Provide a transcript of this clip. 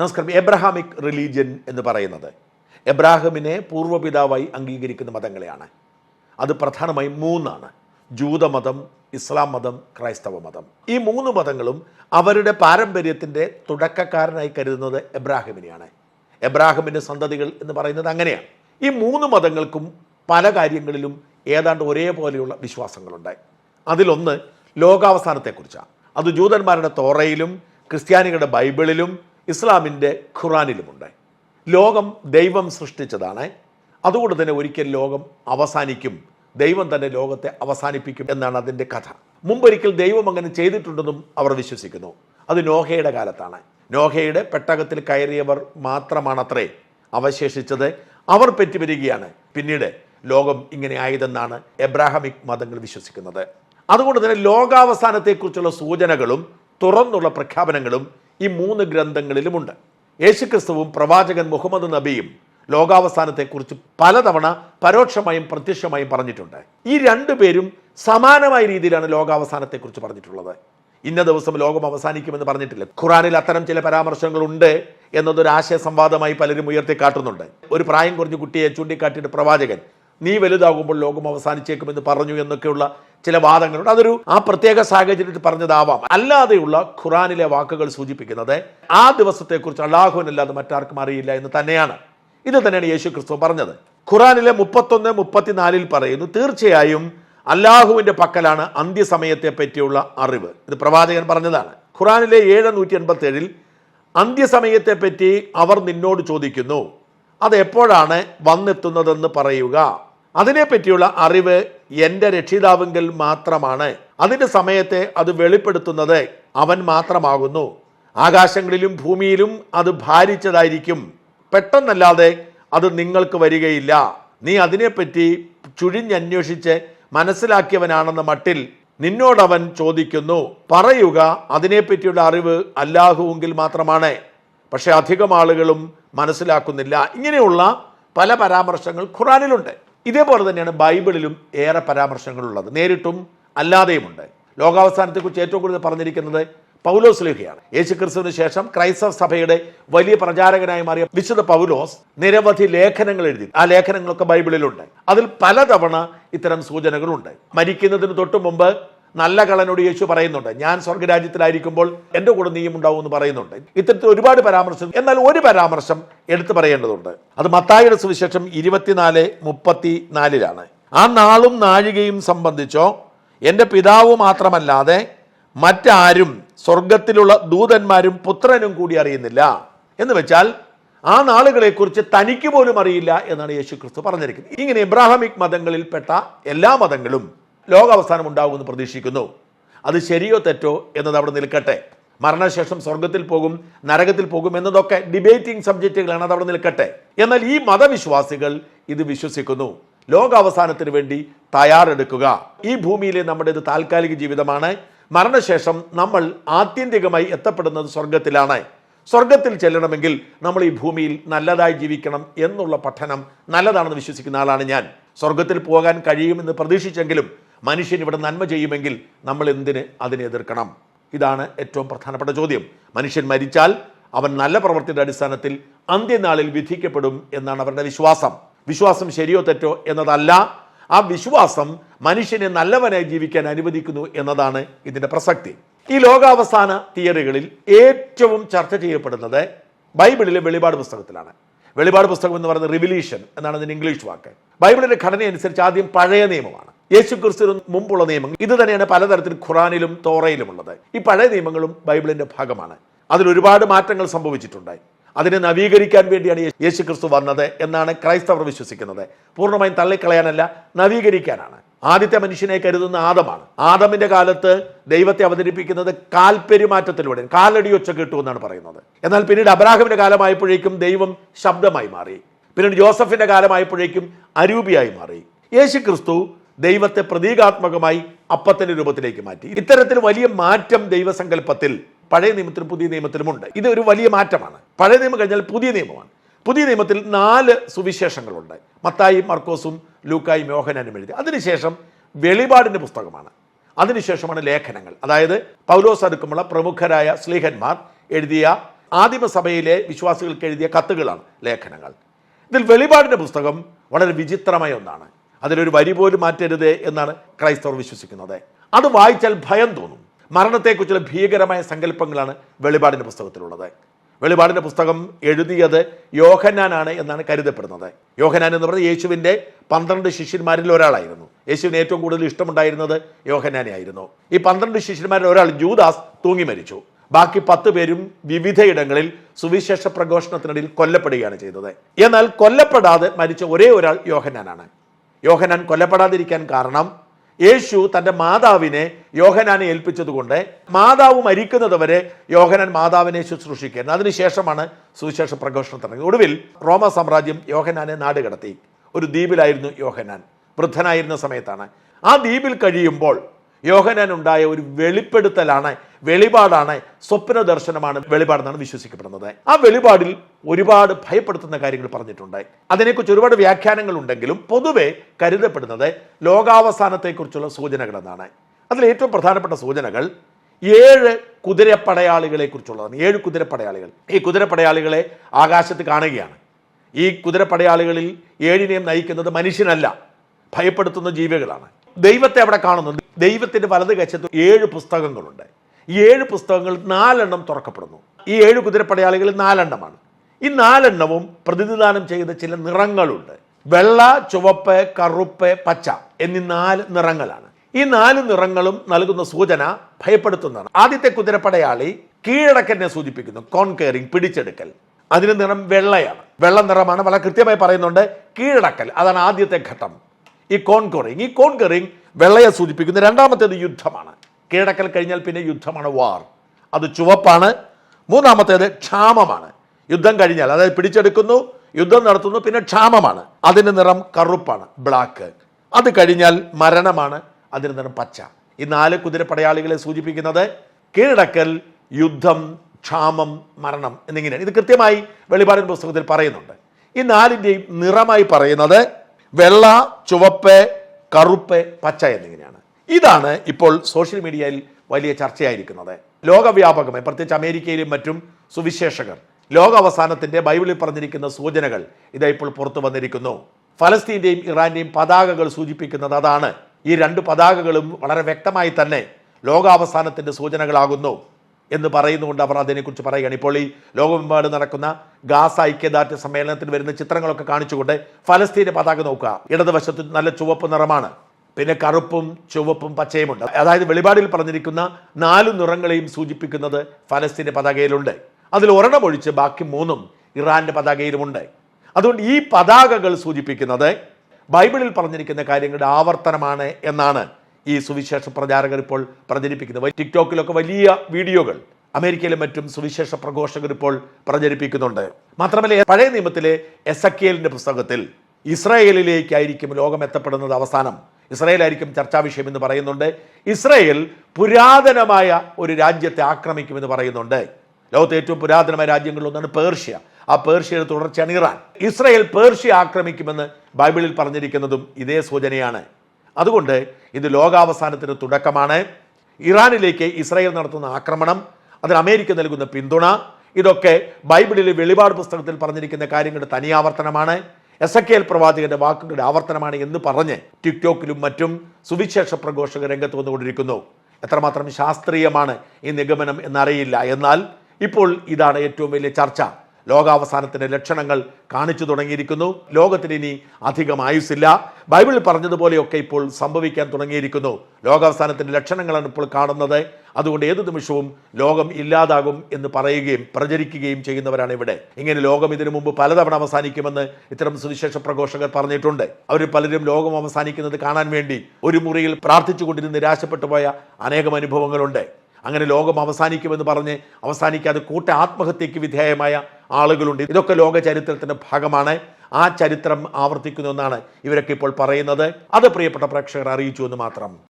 നമസ്കാരം. Abrahamic religion എന്ന് പറയുന്നത് എബ്രാഹിമിനെ പൂർവപിതാവായി അംഗീകരിക്കുന്ന മതങ്ങളെയാണ്. അത് പ്രധാനമായും മൂന്നാണ്. ജൂതമതം ഇസ്ലാം മതം ക്രൈസ്തവ മതം. ഈ മൂന്ന് മതങ്ങളും അവരുടെ പാരമ്പര്യത്തിന്റെ തുടക്കക്കാരനായി കരുതുന്നത് എബ്രാഹിമിനെയാണ്. എബ്രാഹിമിന്റെ സന്തതികൾ എന്ന് പറയുന്നത് അങ്ങനെയാണ്. ഈ മൂന്ന് മതങ്ങൾക്കും പല കാര്യങ്ങളിലും ഏതാണ്ട് ഒരേപോലെയുള്ള വിശ്വാസങ്ങളുണ്ട്. അതിലൊന്ന് ലോകാവസാനത്തെക്കുറിച്ചാണ്. അത് ജൂതന്മാരുടെ തോറയിലും ക്രിസ്ത്യാനികളുടെ ബൈബിളിലും ഇസ്ലാമിന്റെ ഖുറാനിലുമുണ്ട് ലോകം ദൈവം സൃഷ്ടിച്ചതാണ്. അതുകൊണ്ട് തന്നെ ഒരിക്കൽ ലോകം അവസാനിക്കും. ദൈവം തന്നെ ലോകത്തെ അവസാനിപ്പിക്കും എന്നാണ് അതിന്റെ കഥ. മുമ്പൊരിക്കൽ ദൈവം അങ്ങനെ ചെയ്തിട്ടുണ്ടെന്നും അവർ വിശ്വസിക്കുന്നു. അത് നോഹയുടെ കാലത്താണ്. നോഹയുടെ പെട്ടകത്തിൽ കയറിയവർ മാത്രമാണത്രേ അവശേഷിച്ചത്. അവർ പെറ്റുവരികയാണ് പിന്നീട് ലോകം ഇങ്ങനെ ആയതെന്നാണ് എബ്രാഹമിക് മതങ്ങൾ വിശ്വസിക്കുന്നത്. അതുകൊണ്ട് തന്നെ ലോകാവസാനത്തെക്കുറിച്ചുള്ള സൂചനകളും തുറന്നുള്ള പ്രഖ്യാപനങ്ങളും ഈ മൂന്ന് ഗ്രന്ഥങ്ങളിലുമുണ്ട്. യേശുക്രിസ്തുവും പ്രവാചകൻ മുഹമ്മദ് നബിയും ലോകാവസാനത്തെക്കുറിച്ച് പലതവണ പരോക്ഷമായും പ്രത്യക്ഷമായും പറഞ്ഞിട്ടുണ്ട്. ഈ രണ്ടു പേരും സമാനമായ രീതിയിലാണ് ലോകാവസാനത്തെക്കുറിച്ച് പറഞ്ഞിട്ടുള്ളത്. ഇന്ന ദിവസം ലോകം അവസാനിക്കുമെന്ന് പറഞ്ഞിട്ടില്ല. ഖുറാനിൽ അത്തരം ചില പരാമർശങ്ങളുണ്ട് എന്നതൊരു ആശയ സംവാദമായി പലരും ഉയർത്തി കാട്ടുന്നുണ്ട് ഒരു പ്രായം കുറഞ്ഞ കുട്ടിയെ ചൂണ്ടിക്കാട്ടിയിട്ട് പ്രവാചകൻ നീ വലുതാകുമ്പോൾ ലോകം അവസാനിച്ചേക്കുമെന്ന് പറഞ്ഞു എന്നൊക്കെയുള്ള ചില വാദങ്ങളുണ്ട്. അതൊരു ആ പ്രത്യേക സാഹചര്യത്തിൽ പറഞ്ഞതാവാം. അല്ലാതെയുള്ള ഖുറാനിലെ വാക്കുകൾ സൂചിപ്പിക്കുന്നത് ആ ദിവസത്തെക്കുറിച്ച് അള്ളാഹുവിനല്ലാതെ മറ്റാർക്കും അറിയില്ല എന്ന് തന്നെയാണ്. ഇത് തന്നെയാണ് യേശു ക്രിസ്തു പറഞ്ഞത്. ഖുറാനിലെ മുപ്പത്തൊന്ന് മുപ്പത്തിനാലിൽ പറയുന്നു തീർച്ചയായും അള്ളാഹുവിന്റെ പക്കലാണ് അന്ത്യസമയത്തെ പറ്റിയുള്ള അറിവ്. ഇത് പ്രവാചകൻ പറഞ്ഞതാണ്. ഖുറാനിലെ ഏഴ് നൂറ്റി എൺപത്തി ഏഴിൽ അന്ത്യസമയത്തെ പറ്റി അവർ നിന്നോട് ചോദിക്കുന്നു അത് എപ്പോഴാണ് വന്നെത്തുന്നതെന്ന് പറയുക? അതിനെപ്പറ്റിയുള്ള അറിവ് എന്റെ രക്ഷിതാവെങ്കിൽ മാത്രമാണ്. അതിന്റെ സമയത്തെ അത് വെളിപ്പെടുത്തുന്നത് അവൻ മാത്രമാകുന്നു. ആകാശങ്ങളിലും ഭൂമിയിലും അത് ഭാരിച്ചതായിരിക്കും. പെട്ടെന്നല്ലാതെ അത് നിങ്ങൾക്ക് വരികയില്ല. നീ അതിനെപ്പറ്റി ചുഴിഞ്ഞന്വേഷിച്ച് മനസ്സിലാക്കിയവനാണെന്ന മട്ടിൽ നിന്നോടവൻ ചോദിക്കുന്നു. പറയുക അതിനെപ്പറ്റിയുള്ള അറിവ് അല്ലാഹുവെങ്കിൽ മാത്രമാണ്. പക്ഷെ അധികം ആളുകളും മനസ്സിലാക്കുന്നില്ല. ഇങ്ങനെയുള്ള പല പരാമർശങ്ങൾ ഖുറാനിലുണ്ട് ഇതേപോലെ തന്നെയാണ് ബൈബിളിലും ഏറെ പരാമർശങ്ങളുള്ളത്. നേരിട്ടും അല്ലാതെയുമുണ്ട്. ലോകാവസാനത്തെക്കുറിച്ച് ഏറ്റവും കൂടുതൽ പറഞ്ഞിരിക്കുന്നത് പൗലോസ് ലേഖയാണ്. യേശു ക്രിസ്തുവിന് ശേഷം ക്രൈസ്തവ സഭയുടെ വലിയ പ്രചാരകനായി മാറിയ വിശുദ്ധ പൗലോസ് നിരവധി ലേഖനങ്ങൾ എഴുതി. ആ ലേഖനങ്ങളൊക്കെ ബൈബിളിലുണ്ട്. അതിൽ പലതവണ ഇത്തരം സൂചനകളുണ്ട്. മരിക്കുന്നതിന് തൊട്ടു മുമ്പ് നല്ല കളനോട് യേശു പറയുന്നുണ്ട്. ഞാൻ സ്വർഗരാജ്യത്തിലായിരിക്കുമ്പോൾ എന്റെ കൂടെ നീയും ഉണ്ടാവും എന്ന് പറയുന്നുണ്ട്. ഇത്തരത്തിൽ ഒരുപാട് പരാമർശം എന്നാൽ ഒരു പരാമർശം എടുത്തു പറയേണ്ടതുണ്ട്. അത് മത്തായിയുടെ സുവിശേഷം ഇരുപത്തിനാല് മുപ്പത്തി നാലിലാണ് ആ നാളും നാഴികയും സംബന്ധിച്ചോ എന്റെ പിതാവ് മാത്രമല്ലാതെ മറ്റാരും സ്വർഗത്തിലുള്ള ദൂതന്മാരും പുത്രനും കൂടി അറിയുന്നില്ല. എന്ന് വെച്ചാൽ ആ നാളുകളെക്കുറിച്ച് തനിക്ക് പോലും അറിയില്ല എന്നാണ് യേശു ക്രിസ്തു പറഞ്ഞിരിക്കുന്നത്. ഇങ്ങനെ ഇബ്രാഹിമിക് മതങ്ങളിൽപ്പെട്ട എല്ലാ മതങ്ങളും ലോകാവസാനം ഉണ്ടാകുമെന്ന് പ്രതീക്ഷിക്കുന്നു. അത് ശരിയോ തെറ്റോ എന്നത് അവിടെ നിൽക്കട്ടെ. മരണശേഷം സ്വർഗത്തിൽ പോകും നരകത്തിൽ പോകും എന്നതൊക്കെ ഡിബേറ്റിംഗ് സബ്ജക്റ്റുകളാണ് അത് അവിടെ നിൽക്കട്ടെ. എന്നാൽ ഈ മതവിശ്വാസികൾ ഇത് വിശ്വസിക്കുന്നു. ലോകാവസാനത്തിന് വേണ്ടി തയ്യാറെടുക്കുക. ഈ ഭൂമിയിലെ നമ്മുടെ ഇത് താൽക്കാലിക ജീവിതമാണ്. മരണശേഷം നമ്മൾ ആത്യന്തികമായി എത്തപ്പെടുന്നത് സ്വർഗത്തിലാണ്. സ്വർഗത്തിൽ ചെല്ലണമെങ്കിൽ നമ്മൾ ഈ ഭൂമിയിൽ നല്ലതായി ജീവിക്കണം എന്നുള്ള പഠനം നല്ലതാണെന്ന് വിശ്വസിക്കുന്ന ആളാണ് ഞാൻ. സ്വർഗത്തിൽ പോകാൻ കഴിയുമെന്ന് പ്രതീക്ഷിച്ചെങ്കിലും മനുഷ്യൻ ഇവിടെ നന്മ ചെയ്യുമെങ്കിൽ നമ്മൾ എന്തിന് അതിനെ എതിർക്കണം? ഇതാണ് ഏറ്റവും പ്രധാനപ്പെട്ട ചോദ്യം. മനുഷ്യൻ മരിച്ചാൽ അവൻ നല്ല പ്രവൃത്തിയുടെ അടിസ്ഥാനത്തിൽ അന്ത്യനാളിൽ വിധിക്കപ്പെടും എന്നാണ് അവരുടെ വിശ്വാസം. വിശ്വാസം ശരിയോ തെറ്റോ എന്നതല്ല. ആ വിശ്വാസം മനുഷ്യനെ നല്ലവനായി ജീവിക്കാൻ അനുവദിക്കുന്നു എന്നതാണ് ഇതിന്റെ പ്രസക്തി. ഈ ലോകാവസാന തിയറികളിൽ ഏറ്റവും ചർച്ച ചെയ്യപ്പെടുന്നത് ബൈബിളിലെ വെളിപാട് പുസ്തകത്തിലാണ്. വെളിപാട് പുസ്തകം എന്ന് പറയുന്നത് റിവല്യൂഷൻ എന്നാണ് അതിന് ഇംഗ്ലീഷ് വാക്ക്. ബൈബിളിന്റെ ഘടനയനുസരിച്ച് ആദ്യം പഴയ നിയമമാണ്. യേശു ക്രിസ്തുവിന് മുമ്പുള്ള നിയമങ്ങൾ. ഇത് തന്നെയാണ് പലതരത്തിൽ ഖുറാനിലും തോറയിലും ഉള്ളത് ഈ പഴയ നിയമങ്ങളും ബൈബിളിന്റെ ഭാഗമാണ്. അതിൽ ഒരുപാട് മാറ്റങ്ങൾ സംഭവിച്ചിട്ടുണ്ട്. അതിനെ നവീകരിക്കാൻ വേണ്ടിയാണ് യേശു ക്രിസ്തു വന്നത് എന്നാണ് ക്രൈസ്തവർ വിശ്വസിക്കുന്നത്. പൂർണമായും തള്ളിക്കളയാനല്ല നവീകരിക്കാനാണ്. ആദ്യത്തെ മനുഷ്യനെ കരുതുന്ന ആദമാണ്. ആദമിന്റെ കാലത്ത് ദൈവത്തെ അവതരിപ്പിക്കുന്നത് കാൽപ്പെരുമാറ്റത്തിലൂടെ കാലടി ഒച്ച കിട്ടു എന്നാണ് പറയുന്നത്. എന്നാൽ പിന്നീട് അബ്രാഹിമിന്റെ കാലമായപ്പോഴേക്കും ദൈവം ശബ്ദമായി മാറി. പിന്നീട് ജോസഫിന്റെ കാലമായപ്പോഴേക്കും അരൂപിയായി മാറി. യേശു ക്രിസ്തു ദൈവത്തെ പ്രതീകാത്മകമായി അപ്പത്തിന്റെ രൂപത്തിലേക്ക് മാറ്റി. ഇത്തരത്തിൽ വലിയ മാറ്റം ദൈവസങ്കല്പത്തിൽ പഴയ നിയമത്തിലും പുതിയ നിയമത്തിലുമുണ്ട്. ഇത് ഒരു വലിയ മാറ്റമാണ്. പഴയ നിയമം കഴിഞ്ഞാൽ പുതിയ നിയമമാണ്. പുതിയ നിയമത്തിൽ നാല് സുവിശേഷങ്ങളുണ്ട്. മത്തായി മർക്കോസും ലൂക്കായും യോഹനാനും എഴുതി. അതിനുശേഷം വെളിപാടിന്റെ പുസ്തകമാണ്. അതിനുശേഷമാണ് ലേഖനങ്ങൾ. അതായത് പൗലോസ് അടുക്കമുള്ള പ്രമുഖരായ സ്ലീഹന്മാർ എഴുതിയ ആദിമസഭയിലെ വിശ്വാസികൾക്ക് എഴുതിയ കത്തുകളാണ് ലേഖനങ്ങൾ. ഇതിൽ വെളിപാടിന്റെ പുസ്തകം വളരെ വിചിത്രമായ ഒന്നാണ്. അതിലൊരു വരി പോലും മാറ്റരുത് എന്നാണ് ക്രൈസ്തവർ വിശ്വസിക്കുന്നത്. അത് വായിച്ചാൽ ഭയം തോന്നും. മരണത്തെക്കുറിച്ചുള്ള ഭീകരമായ സങ്കല്പങ്ങളാണ് വെളിപാടിന്റെ പുസ്തകത്തിലുള്ളത്. വെളിപാടിന്റെ പുസ്തകം എഴുതിയത് യോഹന്നാനാണ് എന്നാണ് കരുതപ്പെടുന്നത്. യോഹന്നാൻ എന്ന് പറഞ്ഞാൽ യേശുവിന്റെ പന്ത്രണ്ട് ശിഷ്യന്മാരിൽ ഒരാളായിരുന്നു. യേശുവിന് ഏറ്റവും കൂടുതൽ ഇഷ്ടമുണ്ടായിരുന്നത് യോഹന്നാനെ ആയിരുന്നു. ഈ പന്ത്രണ്ട് ശിഷ്യന്മാരിൽ ഒരാൾ ജൂദാസ് തൂങ്ങി മരിച്ചു. ബാക്കി പത്ത് പേരും വിവിധയിടങ്ങളിൽ സുവിശേഷ പ്രഘോഷണത്തിനിടയിൽ കൊല്ലപ്പെടുകയാണ് ചെയ്തത്. എന്നാൽ കൊല്ലപ്പെടാതെ മരിച്ച ഒരേ ഒരാൾ യോഹന്നാനാണ്. യോഹനാൻ കൊല്ലപ്പെടാതിരിക്കാൻ കാരണം യേശു തന്റെ മാതാവിനെ യോഹനാനെ ഏൽപ്പിച്ചതുകൊണ്ട് മാതാവ് മരിക്കുന്നത് വരെ യോഹനാൻ മാതാവിനെ ശുശ്രൂഷിക്കുന്നത് അതിനുശേഷമാണ് സുവിശേഷ പ്രഘോഷണം തുടങ്ങിയത്. ഒടുവിൽ റോമ സാമ്രാജ്യം യോഹനാനെ നാട് കടത്തി. ഒരു ദ്വീപിലായിരുന്നു യോഹനാൻ. വൃദ്ധനായിരുന്ന സമയത്താണ്. ആ ദ്വീപിൽ കഴിയുമ്പോൾ യോഹനാൻ ഒരു വെളിപ്പെടുത്തലാണ് വെളിപാടാണ് സ്വപ്ന ദർശനമാണ് വെളിപാടെന്നാണ് വിശ്വസിക്കപ്പെടുന്നത്. ആ വെളിപാടിൽ ഒരുപാട് ഭയപ്പെടുത്തുന്ന കാര്യങ്ങൾ പറഞ്ഞിട്ടുണ്ട്. അതിനെക്കുറിച്ച് ഒരുപാട് വ്യാഖ്യാനങ്ങൾ ഉണ്ടെങ്കിലും പൊതുവെ കരുതപ്പെടുന്നത് ലോകാവസാനത്തെക്കുറിച്ചുള്ള സൂചനകൾ എന്നാണ് അതിൽ ഏറ്റവും പ്രധാനപ്പെട്ട സൂചനകൾ ഏഴ് കുതിരപ്പടയാളികളെ കുറിച്ചുള്ളതാണ് ഏഴ് കുതിരപ്പടയാളികൾ. ഈ കുതിരപ്പടയാളികളെ ആകാശത്ത് കാണുകയാണ്. ഈ കുതിരപ്പടയാളികളിൽ ഏഴിനെയും നയിക്കുന്നത് മനുഷ്യനല്ല ഭയപ്പെടുത്തുന്ന ജീവികളാണ്. ദൈവത്തെ അവിടെ കാണുന്നുണ്ട് ദൈവത്തിന്റെ വലത് കച്ചത്ത് ഏഴ് പുസ്തകങ്ങളുണ്ട്. ഈ ഏഴ് പുസ്തകങ്ങൾ നാലെണ്ണം തുറക്കപ്പെടുന്നു. ഈ ഏഴ് കുതിരപ്പടയാളികളിൽ നാലെണ്ണമാണ്. ഈ നാലെണ്ണവും പ്രതിനിധാനം ചെയ്ത ചില നിറങ്ങളുണ്ട്. വെള്ള ചുവപ്പ് കറുപ്പ് പച്ച എന്നീ നാല് നിറങ്ങളാണ്. ഈ നാല് നിറങ്ങളും നൽകുന്ന സൂചന ഭയപ്പെടുത്തുന്നതാണ്. ആദ്യത്തെ കുതിരപ്പടയാളി കീഴടക്കലിനെ സൂചിപ്പിക്കുന്നു. കോൺകെയറിംഗ് പിടിച്ചെടുക്കൽ. അതിന് നിറം വെള്ളയാണ്. വെള്ള നിറമാണ്. വളരെ കൃത്യമായി പറയുന്നുണ്ട് കീഴടക്കൽ. അതാണ് ആദ്യത്തെ ഘട്ടം. ഈ കോൺകറിങ്. ഈ കോൺകറിങ് വെള്ളയെ സൂചിപ്പിക്കുന്ന രണ്ടാമത്തേത് യുദ്ധമാണ്. കീഴടക്കൽ കഴിഞ്ഞാൽ പിന്നെ യുദ്ധമാണ് വാർ. അത് ചുവപ്പാണ്. മൂന്നാമത്തേത് ക്ഷാമമാണ്. യുദ്ധം കഴിഞ്ഞാൽ അതായത് പിടിച്ചെടുക്കുന്നു യുദ്ധം നടത്തുന്നു പിന്നെ ക്ഷാമമാണ്. അതിന്റെ നിറം കറുപ്പാണ് ബ്ലാക്ക്. അത് കഴിഞ്ഞാൽ മരണമാണ് അതിന്റെ നിറം പച്ച. ഈ നാല് കുതിരപ്പടയാളികളെ സൂചിപ്പിക്കുന്നത് കീഴടക്കൽ യുദ്ധം ക്ഷാമം മരണം എന്നിങ്ങനെയാണ്. ഇത് കൃത്യമായി വെളിപാടിൻ പുസ്തകത്തിൽ പറയുന്നുണ്ട്. ഈ നാലിന്റെയും നിറമായി പറയുന്നത് വെള്ള ചുവപ്പ് കറുപ്പ് പച്ച എന്നിങ്ങനെയാണ്. ഇതാണ് ഇപ്പോൾ സോഷ്യൽ മീഡിയയിൽ വലിയ ചർച്ചയായിരിക്കുന്നത്. ലോകവ്യാപകമായി പ്രത്യേകിച്ച് അമേരിക്കയിലും മറ്റും സുവിശേഷകർ ലോക അവസാനത്തിന്റെ ബൈബിളിൽ പറഞ്ഞിരിക്കുന്ന സൂചനകൾ ഇതാ ഇപ്പോൾ പുറത്തു വന്നിരിക്കുന്നു. ഫലസ്തീന്റെയും ഇറാന്റെയും പതാകകൾ സൂചിപ്പിക്കുന്നത് അതാണ്. ഈ രണ്ട് പതാകകളും വളരെ വ്യക്തമായി തന്നെ ലോകാവസാനത്തിന്റെ സൂചനകളാകുന്നു. എന്ന് പറയുന്നുകൊണ്ട് അവർ അതിനെക്കുറിച്ച് പറയുകയാണ്. ഇപ്പോൾ ഈ ലോകമെമ്പാട് നടക്കുന്ന ഗാസ ഐക്യദാർഢ്യ സമ്മേളനത്തിൽ വരുന്ന ചിത്രങ്ങളൊക്കെ കാണിച്ചുകൊണ്ട് ഫലസ്തീന്റെ പതാക നോക്കുക. ഇടതുവശത്ത് നല്ല ചുവപ്പ് നിറമാണ്. പിന്നെ കറുപ്പും ചുവപ്പും പച്ചയുമുണ്ട്. അതായത് വെളിപാടിൽ പറഞ്ഞിരിക്കുന്ന നാല് നിറങ്ങളെയും സൂചിപ്പിക്കുന്നത് ഫലസ്തീന്റെ പതാകയിലുണ്ട്. അതിൽ ഒരെണ്ണം ഒഴിച്ച് ബാക്കി മൂന്നും ഇറാന്റെ പതാകയിലുമുണ്ട്. അതുകൊണ്ട് ഈ പതാകകൾ സൂചിപ്പിക്കുന്നത് ബൈബിളിൽ പറഞ്ഞിരിക്കുന്ന കാര്യങ്ങളുടെ ആവർത്തനമാണ് എന്നാണ്. ഈ സുവിശേഷ പ്രചാരകർ ഇപ്പോൾ പ്രചരിപ്പിക്കുന്നത്. ടിക്ടോക്കിലൊക്കെ വലിയ വീഡിയോകൾ അമേരിക്കയിലും മറ്റും സുവിശേഷ പ്രഘോഷകർ ഇപ്പോൾ പ്രചരിപ്പിക്കുന്നുണ്ട്. മാത്രമല്ല പഴയ നിയമത്തിലെ എസ് അക്കിയലിന്റെ പുസ്തകത്തിൽ ഇസ്രായേലിലേക്കായിരിക്കും ലോകം എത്തപ്പെടുന്നത് അവസാനം. ഇസ്രായേലായിരിക്കും ചർച്ചാ വിഷയം എന്ന് പറയുന്നുണ്ട്. ഇസ്രായേൽ പുരാതനമായ ഒരു രാജ്യത്തെ ആക്രമിക്കുമെന്ന് പറയുന്നുണ്ട്. ലോകത്തെ ഏറ്റവും പുരാതനമായ രാജ്യങ്ങളിലൊന്നാണ് പേർഷ്യ. ആ പേർഷ്യയുടെ തുടർച്ചയാണ് ഇറാൻ. ഇസ്രായേൽ പേർഷ്യ ആക്രമിക്കുമെന്ന് ബൈബിളിൽ പറഞ്ഞിരിക്കുന്നതും ഇതേ സൂചനയാണ്. അതുകൊണ്ട് ഇത് ലോകാവസാനത്തിന് തുടക്കമാണ്. ഇറാനിലേക്ക് ഇസ്രായേൽ നടത്തുന്ന ആക്രമണം അതിന് അമേരിക്ക നൽകുന്ന പിന്തുണ ഇതൊക്കെ ബൈബിളിലെ വെളിപാട് പുസ്തകത്തിൽ പറഞ്ഞിരിക്കുന്ന കാര്യങ്ങളുടെ തനി ആവർത്തനമാണ് എസ് എ കെ എൽ പ്രവാചകന്റെ വാക്കുകളുടെ ആവർത്തനമാണ് എന്ന് പറഞ്ഞ് ടിക്ടോക്കിലും മറ്റും സുവിശേഷ പ്രഘോഷക രംഗത്ത് വന്നുകൊണ്ടിരിക്കുന്നു. എത്രമാത്രം ശാസ്ത്രീയമാണ് ഈ നിഗമനം എന്നറിയില്ല. എന്നാൽ ഇപ്പോൾ ഇതാണ് ഏറ്റവും വലിയ ചർച്ച. ലോകാവസാനത്തിന്റെ ലക്ഷണങ്ങൾ കാണിച്ചു തുടങ്ങിയിരിക്കുന്നു. ലോകത്തിന് ഇനി അധികം ആയുസില്ല ബൈബിളിൽ പറഞ്ഞതുപോലെയൊക്കെ ഇപ്പോൾ സംഭവിക്കാൻ തുടങ്ങിയിരിക്കുന്നു. ലോകാവസാനത്തിന്റെ ലക്ഷണങ്ങളാണ് ഇപ്പോൾ കാണുന്നത്. അതുകൊണ്ട് ഏതു നിമിഷവും ലോകം ഇല്ലാതാകും എന്ന് പറയുകയും പ്രചരിക്കുകയും ചെയ്യുന്നവരാണ് ഇവിടെ. ഇങ്ങനെ ലോകം ഇതിനു മുമ്പ് പലതവണ അവസാനിക്കുമെന്ന് ഇത്തരം സുവിശേഷ പ്രഘോഷകർ പറഞ്ഞിട്ടുണ്ട്. അവർ പലരും ലോകം അവസാനിക്കുന്നത് കാണാൻ വേണ്ടി ഒരു മുറിയിൽ പ്രാർത്ഥിച്ചുകൊണ്ടിരുന്ന് നിരാശപ്പെട്ടു പോയ അനേകം അനുഭവങ്ങളുണ്ട്. അങ്ങനെ ലോകം അവസാനിക്കുമെന്ന് പറഞ്ഞ് അവസാനിക്കാതെ കൂട്ട ആത്മഹത്യക്ക് വിധേയമായ ആളുകളുണ്ട്. ഇതൊക്കെ ലോക ചരിത്രത്തിന്റെ ഭാഗമാണ്. ആ ചരിത്രം ആവർത്തിക്കുന്നു എന്നാണ് ഇവരൊക്കെ ഇപ്പോൾ പറയുന്നത്. അത് പ്രിയപ്പെട്ട പ്രേക്ഷകർ അറിയിച്ചു എന്ന് മാത്രം.